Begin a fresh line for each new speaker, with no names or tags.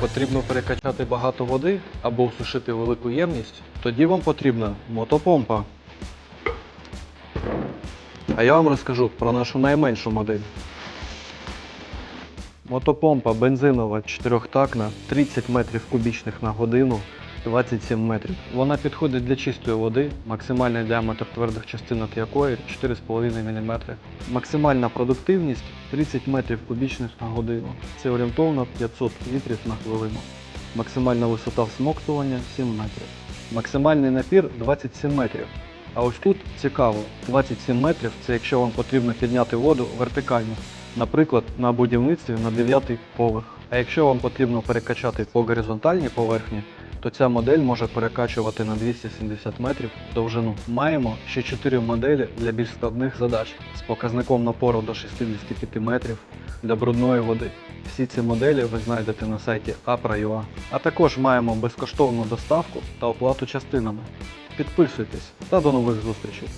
потрібно перекачати багато води або усушити велику ємність, тоді вам потрібна мотопомпа. А я вам розкажу про нашу найменшу модель. Мотопомпа бензинова 4-такна 30 метрів кубічних на годину, 27 метрів. Вона підходить для чистої води, максимальний діаметр твердих частинок якої 4,5 мм. Максимальна продуктивність 30 метрів кубічних на годину. Це орієнтовно 500 літрів на хвилину. Максимальна висота всмоктування 7 метрів. Максимальний напір 27 метрів. А ось тут цікаво, 27 метрів це якщо вам потрібно підняти воду вертикально, наприклад, на будівництві на 9 поверх. А якщо вам потрібно перекачати по горизонтальній поверхні, то ця модель може перекачувати на 270 метрів довжину. Маємо ще 4 моделі для більш складних задач з показником напору до 65 метрів для брудної води. Всі ці моделі ви знайдете на сайті Apra.ua. А також маємо безкоштовну доставку та оплату частинами. Підписуйтесь та до нових зустрічей!